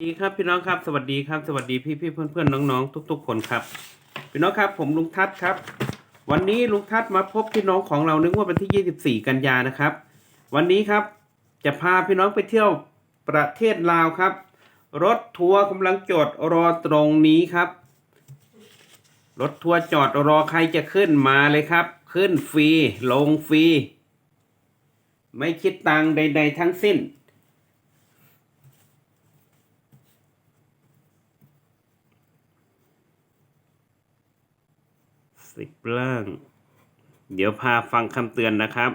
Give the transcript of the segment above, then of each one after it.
สวัสดีครับพี่น้องครับสวัสดีครับสวัสดีพี่พี่เพื่อนเพื่อนๆน้องๆ ทุก ๆ คนครับ พี่น้องครับผมลุงทัศน์ครับ วันนี้ลุงทัศน์มาพบพี่น้องของเราในงวดวันที่ 24 กันยานะครับ วันนี้ครับจะพาพี่น้องไปเที่ยวประเทศลาวครับ รถทัวร์กำลังจอดรอตรงนี้ครับ รถทัวร์จอดรอใครจะขึ้นมาเลยครับ ขึ้นฟรีลงฟรีไม่คิดตังค์ใด ๆ ทั้งสิ้น สิบล่างเดี๋ยวพาฟังคำเตือนนะครับ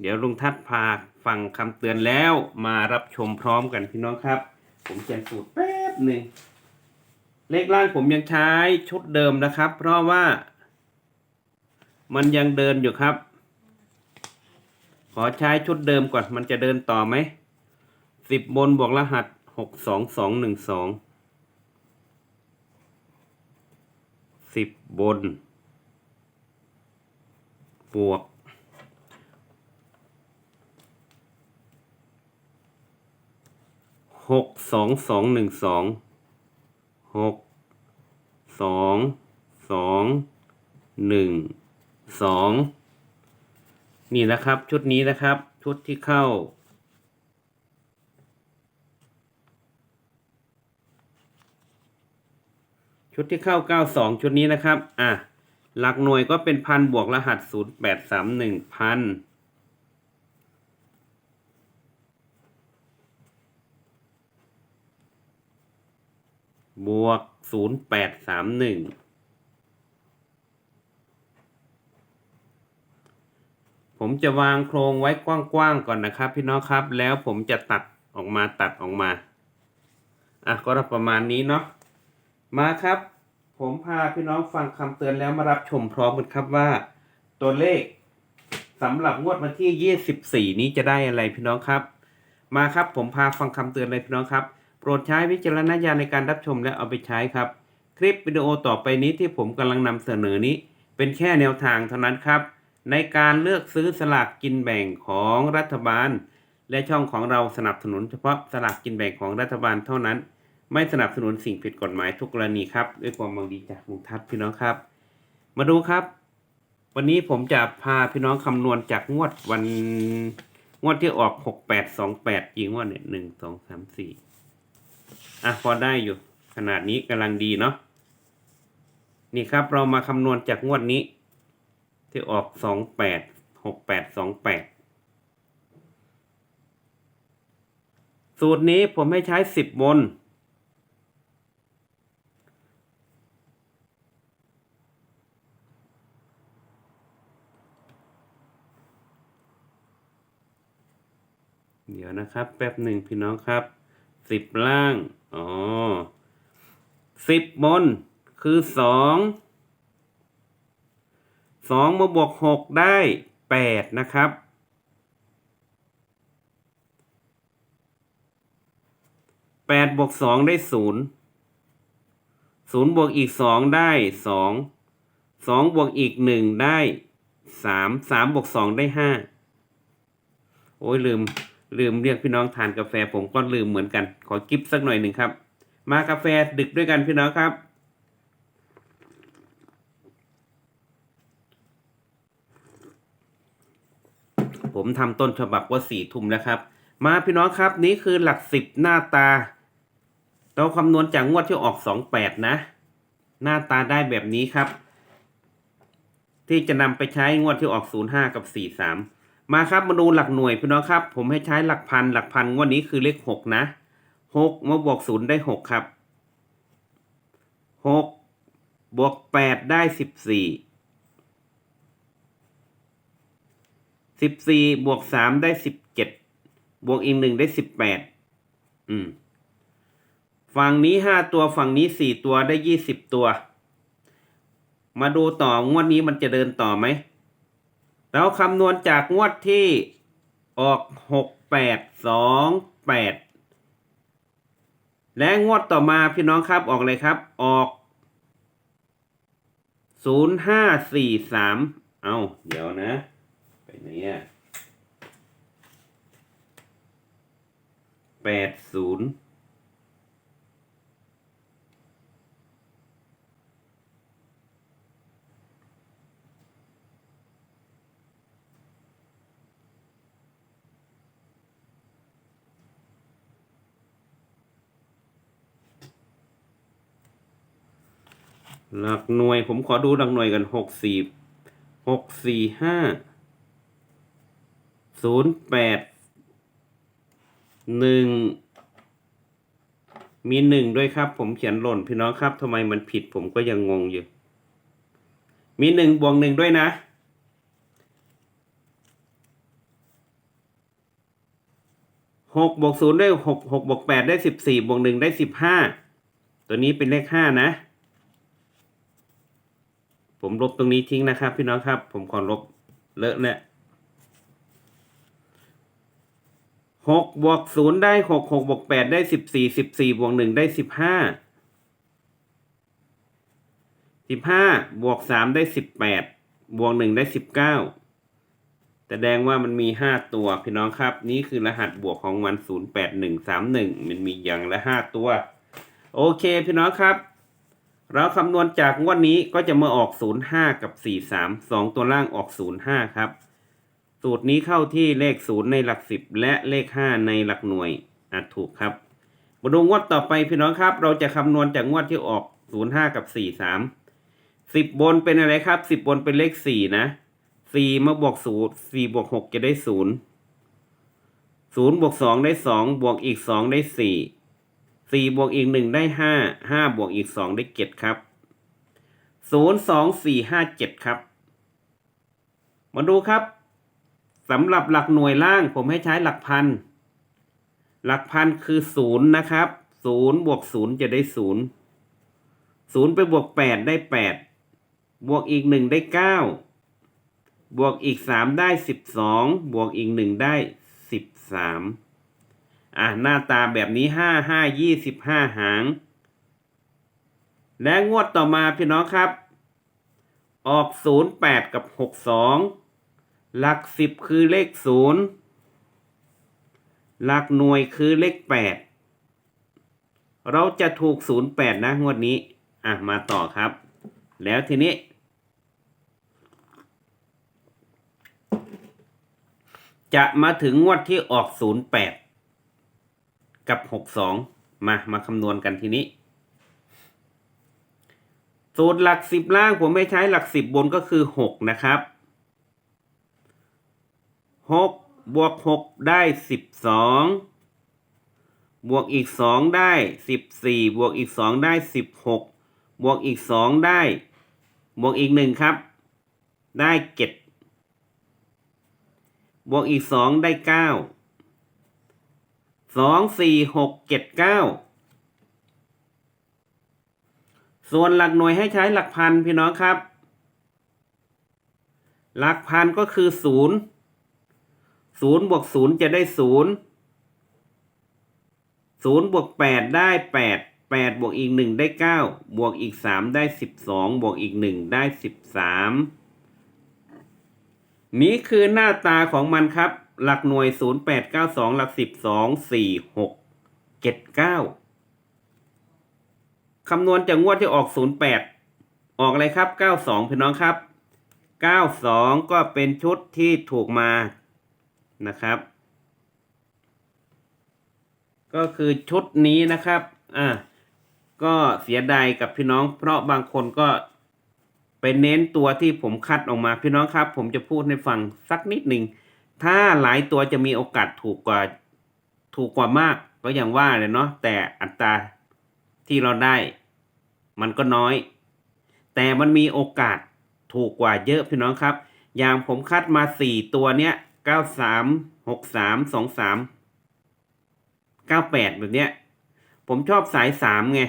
เดี๋ยวลุงทัศน์พาฟังคำเตือนแล้วมารับชมพร้อมกันพี่น้องครับ ผมเขียนสูตรแป๊บหนึ่งเลขล่างผมยังใช้ชุดเดิมนะครับ เพราะว่า มันยังเดินอยู่ครับ อใช้ชุดเดิมก่อน มันจะเดินต่อไหมสิบบนบวกรหัสหกสองสองหนึ่งสองสิบบน บวกหกสองสองหนึ่งสองหกสองสองหนึ่งสอง นี่นะครับ ชุดนี้นะครับ ชุดที่เข้า ชุดที่เข้า 92 ชุดนี้นะครับ อะ หลักหน่วยก็เป็นพันบวกรหัส 0831พันบวก 0831 ผมจะวางโครงไว้กว้างๆก่อนนะครับ พี่น้องครับ แล้วผมจะตัดออกมาตัดออกมา อะก็ประมาณนี้เนาะ มาครับ ผมพาพี่น้องฟังคำเตือนแล้วมารับชมพร้อมกันครับว่า ตัวเลขสำหรับงวดวันที่ 24 นี้จะได้อะไรพี่น้องครับ มาครับผมพาฟังคำเตือนเลยพี่น้องครับ โปรดใช้วิจารณญาณในการรับชมและเอาไปใช้ครับ คลิปวิดีโอต่อไปนี้ที่ผมกำลังนำเสนอนี้ เป็นแค่แนวทางเท่านั้นครับ ในการเลือกซื้อสลากกินแบ่งของรัฐบาล และช่องของเราสนับสนุนเฉพาะสลากกินแบ่งของรัฐบาลเท่านั้น ไม่สนับสนุนสิ่งผิดกฎหมายทุกกรณีครับ ด้วยความหวังดีจากลุงทัศน์พี่น้องครับ มาดูครับ วันนี้ผมจะพาพี่น้องคำนวณจากงวดวันงวดที่ออกหกแปดสองแปดยิงว่าเนี่ยหนึ่งสองสามสี่อะพอได้อยู่ ขนาดนี้กำลังดีเนาะนี่ครับเรามาคำนวณจากงวดนี้ ที่ออกสองแปดหกแปดสองแปดสูตรนี้ผมให้ใช้สิบบนเดี๋ยวนะครับ แป๊บหนึ่งพี่น้องครับสิบล่าง อ๋อสิบบน คือสอง สองมาบวกหกได้แปดนะครับแปดบวกสองได้ศูนย์ศูนย์บวกอีกสองได้สองสองบวกอีกหนึ่งได้สามสามบวกสองได้ห้าโอ้ยลืมลืมเรียกพี่น้องทานกาแฟผมก็ลืมเหมือนกัน ขอกิฟสักหน่อยหนึ่งครับ มากาแฟดึกด้วยกันพี่น้องครับ ผมทำต้นฉบับว่าสี่ทุ่มแล้วครับ มาพี่น้องครับนี่คือหลักสิบหน้าตา เราคำนวณจากงวดที่ออกสองแปดนะ หน้าตาได้แบบนี้ครับ ที่จะนำไปใช้งวดที่ออกศูนย์ห้ากับสี่สามมาครับมาดูหลักหน่วยพี่น้องครับ ผมให้ใช้หลักพันหลักพันงวดนี้คือเลขหกนะหกมาบวกศูนย์ได้หกครับหกบวกแปดได้สิบสี่ สิบสี่บวกสามได้สิบเจ็ดบวกอีกหนึ่งได้สิบแปดอืม ฝั่งนี้ห้าตัวฝั่งนี้สี่ตัวได้ยี่สิบตัว มาดูต่องวดนี้มันจะเดินต่อไหมเราคำนวณจากงวดที่ออกหกแปดสองแปดและงวดต่อมาพี่น้องครับออกเลยครับ ออกศูนย์ห้าสี่สามเอาเดี๋ยวนะ ไปไหนอะแปดศูนย์หลักหน่วยผมขอดูหลักหน่วยกันหกสี่หกสี่ห้า ศูนย์แปดหนึ่งมีหนึ่งด้วยครับ ผมเขียนหล่นพี่น้องครับทำไมมันผิดผมก็ยังงงอยู่ มีหนึ่งบวกหนึ่งด้วยนะ หกบวกศูนย์ได้หกหกบวกแปดได้สิบสี่บวกหนึ่งได้สิบห้าตัวนี้เป็นเลขห้านะ ผมลบตรงนี้ทิ้งนะครับ พี่น้องครับ ผมขอลบเลอะเนี่ย หกบวกศูนย์ได้หกหกบวกแปดได้สิบสี่สิบสี่บวกหนึ่งได้สิบห้าสิบห้าบวกสามได้สิบแปดบวกหนึ่งได้สิบเก้าแสดงว่ามันมีห้าตัวพี่น้องครับ นี่คือรหัสบวกของมันศูนย์แปดหนึ่งสามหนึ่งมันมีอย่างละห้าตัว โอเคพี่น้องครับ เราคำนวณจากงวดนี้ก็จะมาออก05กับ43 2ตัวล่างออก05ครับ สูตรนี้เข้าที่เลข0ในหลัก10และเลข5ในหลักหน่วยอาจถูกครับมาดูงวดต่อไปพี่น้องครับ เราจะคำนวณจากงวดที่ออก05กับ43 10บนเป็นอะไรครับ10บนเป็นเลข4นะ4มาบวก0 4บวก6จะได้0 0บวก2ได้2บวกอีก2ได้4สี่บวกอีกหนึ่งได้ห้าห้าบวกอีกสองได้เจ็ดครับศูนย์สองสี่ห้าเจ็ดครับ มาดูครับ สำหรับหลักหน่วยล่างผมให้ใช้หลักพัน หลักพันคือศูนย์นะครับศูนย์บวกศูนย์จะได้ศูนย์ศูนย์ไปบวกแปดได้แปดบวกอีกหนึ่งได้เก้าบวกอีกสามได้สิบสองบวกอีกหนึ่งได้สิบสามอะหน้าตาแบบนี้ห้าห้ายี่สิบห้าหาง และงวดต่อมาพี่น้องครับ ออกศูนย์แปดกับหกสอง หลักสิบคือเลขศูนย์หลักหน่วยคือเลขแปดเราจะถูกศูนย์แปดนะงวดนี้ อะ มาต่อครับ แล้วทีนี้ จะมาถึงงวดที่ออกศูนย์แปดกับหกสองมา มาคำนวณกันทีนี้สูตรหลักสิบล่างผมไม่ใช้หลักสิบบนก็คือหกนะครับ หกบวกหกได้สิบสองบวกอีกสองได้สิบสี่บวกอีกสองได้สิบหกบวกอีกสองได้ บวกอีกหนึ่งครับ ได้เจ็ดบวกอีกสองได้เก้าสองสี่หกเจ็ดเก้าส่วนหลักหน่วยให้ใช้หลักพันพี่น้องครับ หลักพันก็คือศูนย์ ศูนย์บวกศูนย์จะได้ศูนย์ศูนย์บวกแปดได้แปดแปดบวกอีกหนึ่งได้เก้าบวกอีกสามได้สิบสองบวกอีกหนึ่งได้สิบสามนี้คือหน้าตาของมันครับ หลักหน่วย0 8 9 2หลัก10 2 4 6 7 9คำนวณจากงวดที่ออก08ออกอะไรครับ92พี่น้องครับ92ก็เป็นชุดที่ถูกมา นะครับ ก็คือชุดนี้นะครับอ่าก็เสียดายกับพี่น้อง เพราะบางคนก็ไปเน้นตัวที่ผมคัดออกมาพี่น้องครับ ผมจะพูดให้ฟังสักนิดหนึ่งถ้าหลายตัวจะมีโอกาสถูกกว่าถูกกว่ามากก็อย่างว่าเลยเนาะแต่อัตราที่เราได้ มันก็น้อย แต่มันมีโอกาสถูกกว่าเยอะพี่น้องครับ อย่างผมคัดมาสี่ตัวเนี้ย เก้าสามหกสามสองสามเก้าแปดแบบเนี้ย ผมชอบสายสามไง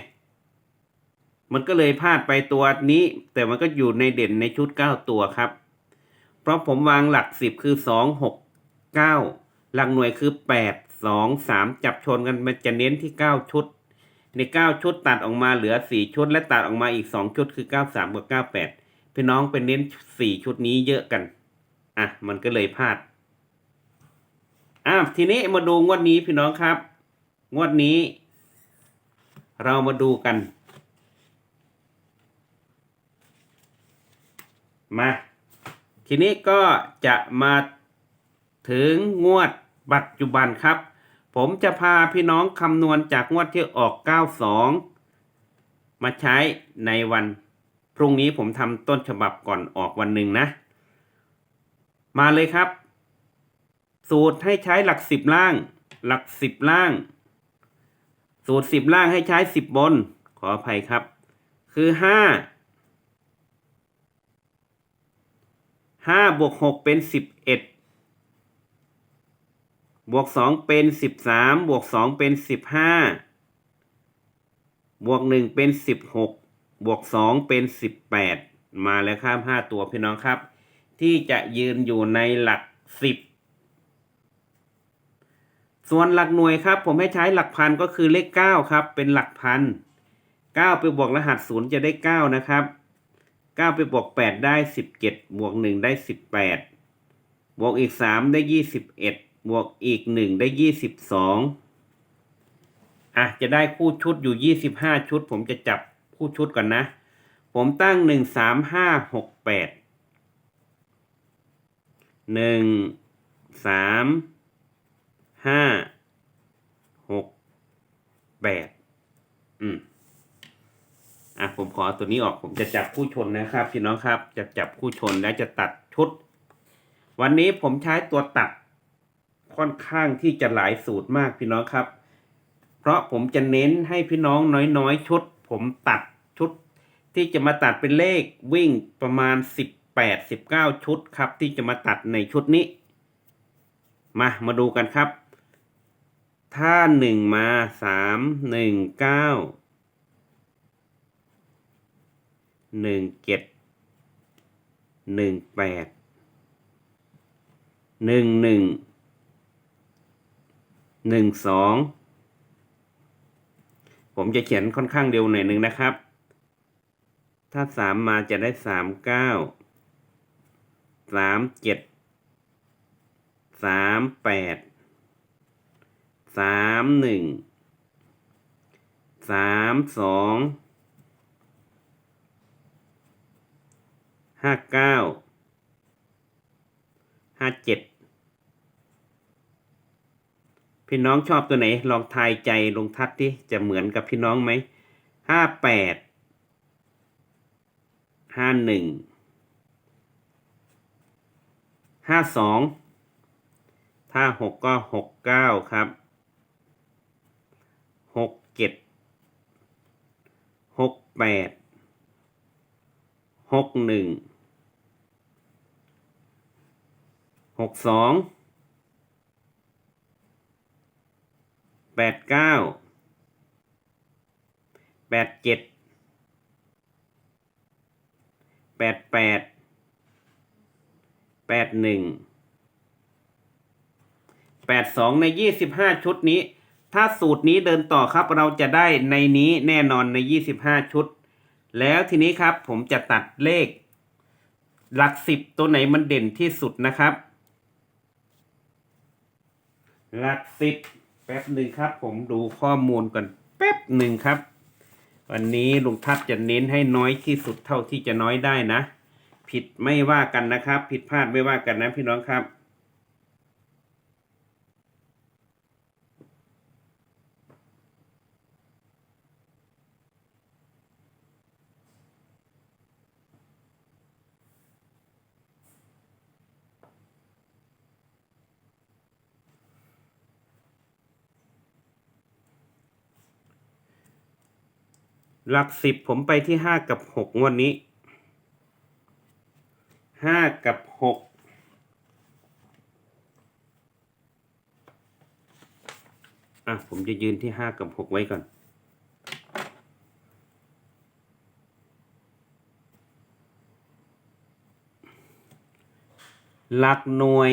มันก็เลยพลาดไปตัวนี้ แต่มันก็อยู่ในเด่นในชุดเก้าตัวครับ เพราะผมวางหลักสิบคือสองหกเก้าหลักหน่วยคือแปดสองสามจับชนกันมันจะเน้นที่เก้าชุด ในเก้าชุดตัดออกมาเหลือสี่ชุด และตัดออกมาอีกสองชุดคือเก้าสามกับเก้าแปดพี่น้องเป็นเน้นสี่ชุดนี้เยอะกัน อะ มันก็เลยพลาด อะทีนี้มาดูงวดนี้พี่น้องครับ งวดนี้ เรามาดูกัน มา ทีนี้ก็จะมาถึงงวดปัจจุบันครับ ผมจะพาพี่น้องคำนวณจากงวดที่ออก 92 มาใช้ในวัน พรุ่งนี้ผมทำต้นฉบับก่อนออกวันหนึ่งนะ มาเลยครับ สูตรให้ใช้หลักสิบล่าง หลักสิบล่าง สูตรสิบล่างให้ใช้สิบบน ขออภัยครับ คือห้าห้าบวกหกเป็นสิบเอ็ดบวกสองเป็นสิบสามบวกสองเป็นสิบห้าบวกหนึ่งเป็นสิบหกบวกสองเป็นสิบแปดมาแล้วครับห้าตัวพี่น้องครับ ที่จะยืนอยู่ในหลักสิบ ส่วนหลักหน่วยครับ ผมให้ใช้หลักพันก็คือเลขเก้าครับ เป็นหลักพันเก้าไปบวกรหัสศูนย์จะได้เก้านะครับเก้าไปบวกแปดได้สิบเจ็ดบวกหนึ่งได้สิบแปดบวกอีกสามได้ยี่สิบเอ็ดบวกอีกหนึ่งได้ยี่สิบสองอะ จะได้คู่ชุดอยู่ยี่สิบห้าชุด ผมจะจับคู่ชุดก่อนนะ ผมตั้งหนึ่งสามห้า ห้าหกแปดอืมอะผมขอตัวนี้ออกผมจะจับคู่ชนนะครับพี่น้องครับ จะจับคู่ชนและจะตัดชุด วันนี้ผมใช้ตัวตัดค่อนข้างที่จะหลายสูตรมากพี่น้องครับ เพราะผมจะเน้นให้พี่น้องน้อยๆชุด ผมตัดชุด ที่จะมาตัดเป็นเลขวิ่งประมาณสิบแปดสิบเก้าชุดครับ ที่จะมาตัดในชุดนี้ มามาดูกันครับ ถ้าหนึ่งมาสามหนึ่งเก้าหนึ่งเจ็ดหนึ่งแปดหนึ่งหนึ่งหนึ่งสองผมจะเขียนค่อนข้างเร็วหน่อยหนึ่งนะครับ ถ้าสามมาจะได้สามเก้าสามเจ็ดสามแปด สามหนึ่งสามสองห้าเก้าห้าเจ็ดพี่น้องชอบตัวไหน ลองทายใจลงทัดที่จะเหมือนกับพี่น้องไหมห้าแปดห้าหนึ่งห้าสองถ้าหกก็หกเก้าครับ หกเจ็ดหกแปดหกหนึ่งหกสองแปดเก้าแปดเจ็ดแปดแปดแปดหนึ่งแปดสองในยี่สิบห้าชุดนี้ ถ้าสูตรนี้เดินต่อครับเราจะได้ในนี้แน่นอนในยี่สิบห้าชุด แล้วทีนี้ครับผมจะตัดเลข หลักสิบตัวไหนมันเด่นที่สุดนะครับ หลักสิบแป๊บหนึ่งครับ ผมดูข้อมูลก่อนแป๊บหนึ่งครับ วันนี้ลุงทัศจะเน้นให้น้อยที่สุดเท่าที่จะน้อยได้นะ ผิดไม่ว่ากันนะครับ ผิดพลาดไม่ว่ากันนะพี่น้องครับ หลักสิบผมไปที่ห้ากับหกงวดนี้ห้ากับหกอะผมจะยืนที่ห้ากับหกไว้ก่อนหลักหน่วย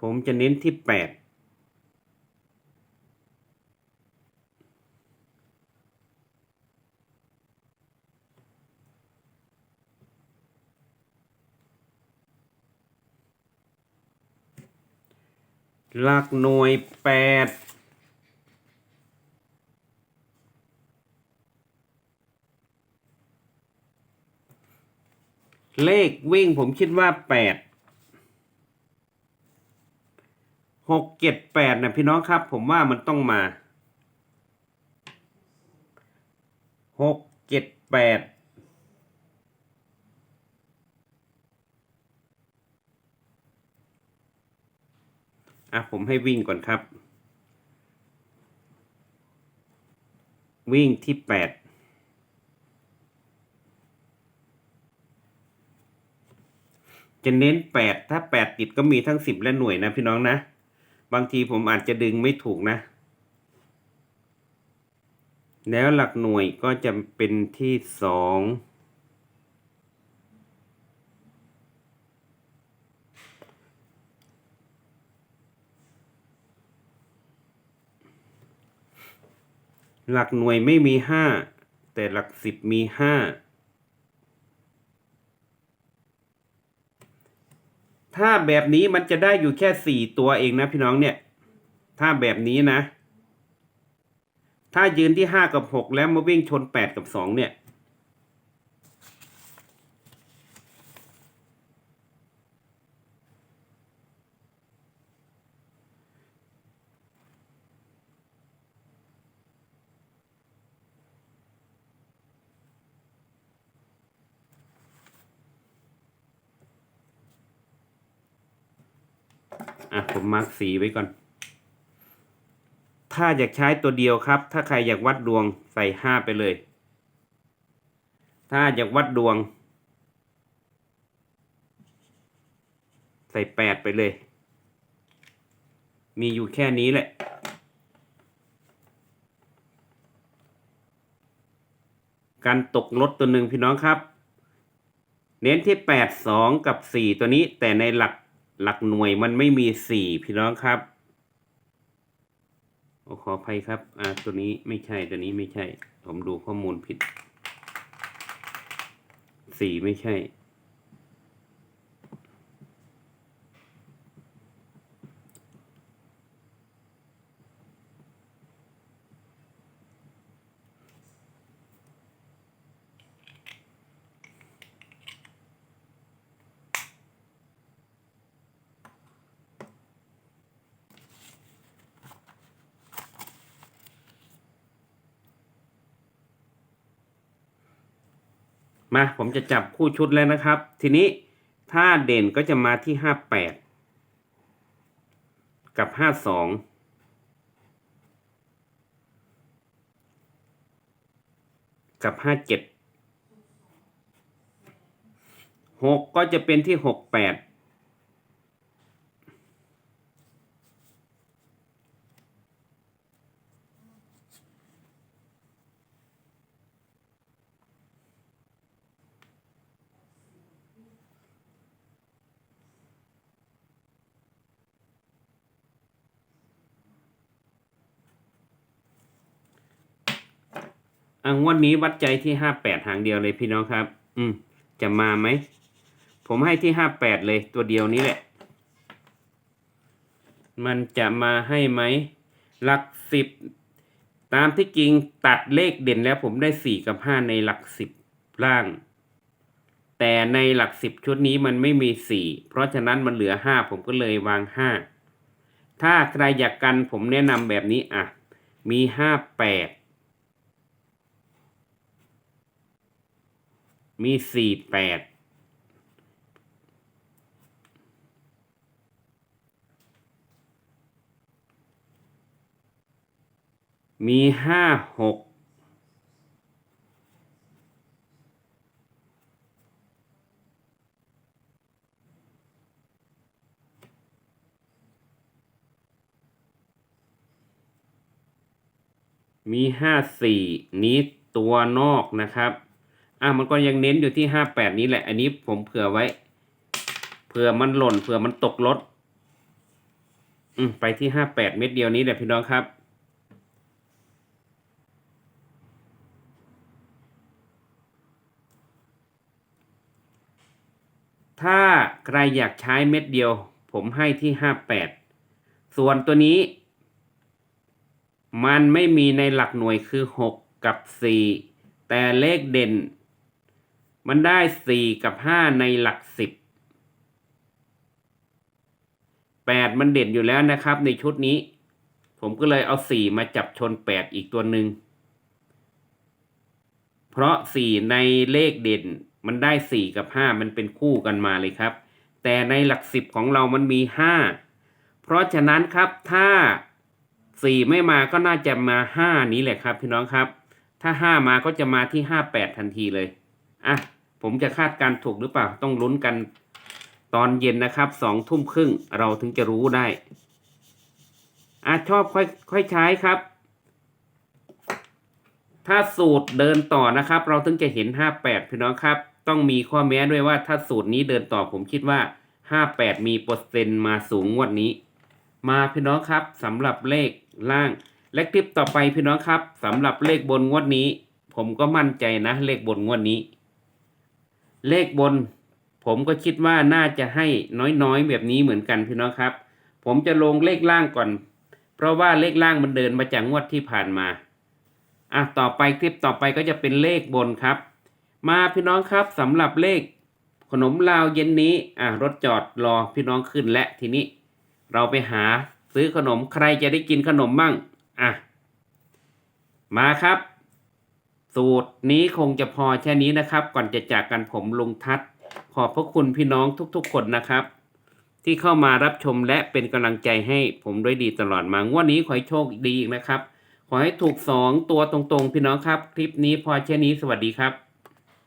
ผมจะเน้นที่แปด หลักหน่วยแปดเลขวิ่งผมคิดว่าแปดหกเจ็ดแปดนะพี่น้องครับ ผมว่ามันต้องมาหกเจ็ดแปด อะผมให้วิ่งก่อนครับ วิ่งที่แปดจะเน้นแปดถ้าแปดติดก็มีทั้งสิบและหน่วยนะพี่น้องนะ บางทีผมอาจจะดึงไม่ถูกนะ แล้วหลักหน่วยก็จะเป็นที่สอง หลักหน่วยไม่มีห้าแต่หลักสิบมีห้าถ้าแบบนี้มันจะได้อยู่แค่สี่ตัวเองนะพี่น้องเนี่ย ถ้าแบบนี้นะ ถ้ายืนที่ห้ากับหกแล้วมาวิ่งชนแปดกับสองเนี่ย อะผมมาร์กสีไว้ก่อน ถ้าอยากใช้ตัวเดียวครับ ถ้าใครอยากวัดดวงใส่ห้าไปเลย ถ้าอยากวัดดวง ใส่แปดไปเลย มีอยู่แค่นี้แหละการตกลดตัวหนึ่งพี่น้องครับ เน้นที่แปดสองกับสี่ตัวนี้แต่ในหลัก หลักหน่วยมันไม่มีสี่พี่น้องครับขออภัยครับ อ่า ตัวนี้ไม่ใช่ ตัวนี้ไม่ใช่ ผมดูข้อมูลผิดสี่ไม่ใช่ มาผมจะจับคู่ชุดแล้วนะครับ ทีนี้ถ้าเด่นก็จะมาที่ห้าแปดกับห้าสองกับห้าเจ็ดหกก็จะเป็นที่หกแปด อังวันนี้วัดใจที่ห้าแปดหางเดียวเลยพี่น้องครับ อืม จะมาไหม ผมให้ที่ห้าแปดเลยตัวเดียวนี้แหละ มันจะมาให้ไหม หลักสิบ ตามที่จริงตัดเลขเด่นแล้วผมได้สี่กับห้าในหลักสิบล่าง แต่ในหลักสิบชุดนี้มันไม่มีสี่ เพราะฉะนั้นมันเหลือห้าผมก็เลยวางห้า ถ้าใครอยากกันผมแนะนำแบบนี้อะ มีห้าแปด มีสี่แปดมีห้าหกมีห้าสี่นี้ตัวนอกนะครับ อะมันก็ยังเน้นอยู่ที่ห้าแปดนี้แหละ อันนี้ผมเผื่อไว้ เผื่อมันหล่นเผื่อมันตกรถอืมไปที่ห้าแปดเม็ดเดียวนี้แหละพี่น้องครับ ถ้าใครอยากใช้เม็ดเดียว ผมให้ที่ห้าแปดส่วนตัวนี้ มันไม่มีในหลักหน่วยคือหกกับสี่แต่เลขเด่น มันได้สี่กับห้าในหลักสิบแปดมันเด่นอยู่แล้วนะครับ ในชุดนี้ ผมก็เลยเอาสี่มาจับชนแปดอีกตัวหนึ่งเพราะสี่ในเลขเด่นมันได้สี่กับห้ามันเป็นคู่กันมาเลยครับ แต่ในหลักสิบของเรามันมีห้าเพราะฉะนั้นครับถ้าสี่ไม่มาก็น่าจะมาห้านี้แหละครับ พี่น้องครับ ถ้าห้ามาก็จะมาที่ห้าแปดทันทีเลย อะผมจะคาดการถูกหรือเปล่าต้องลุ้นกันตอนเย็นนะครับสองทุ่มครึ่งเราถึงจะรู้ได้อะชอบค่อยค่อยใช้ครับ ถ้าสูตรเดินต่อนะครับ เราถึงจะเห็นห้าแปดพี่น้องครับ ต้องมีข้อแม้ด้วยว่าถ้าสูตรนี้เดินต่อผมคิดว่าห้าแปดมีเปอร์เซ็นต์มาสูงงวดนี้ มาพี่น้องครับสำหรับเลขล่าง และคลิปต่อไปพี่น้องครับสำหรับเลขบนงวดนี้ ผมก็มั่นใจนะเลขบนงวดนี้ เลขบน ผมก็คิดว่าน่าจะให้น้อยๆ แบบนี้เหมือนกันพี่น้องครับ ผมจะลงเลขล่างก่อน เพราะว่าเลขล่างมันเดินมาจากงวดที่ผ่านมาอะต่อไปคลิปต่อไปก็จะเป็นเลขบนครับ มาพี่น้องครับสำหรับเลขขนมลาวเย็นนี้อะรถจอดรอพี่น้องขึ้นและทีนี้ เราไปหาซื้อขนมใครจะได้กินขนมมั่งอะมาครับ สูตรนี้คงจะพอแค่นี้นะครับ ก่อนจะจากกันผมลุงทัศน์ขอบพระคุณพี่น้องทุกๆ คนนะครับ ที่เข้ามารับชมและเป็นกำลังใจให้ผมด้วยดีตลอดมางวดนี้ขอให้โชคดีนะครับ ขอให้ถูกสองตัวตรงๆ พี่น้องครับ คลิปนี้พอแค่นี้สวัสดีครับ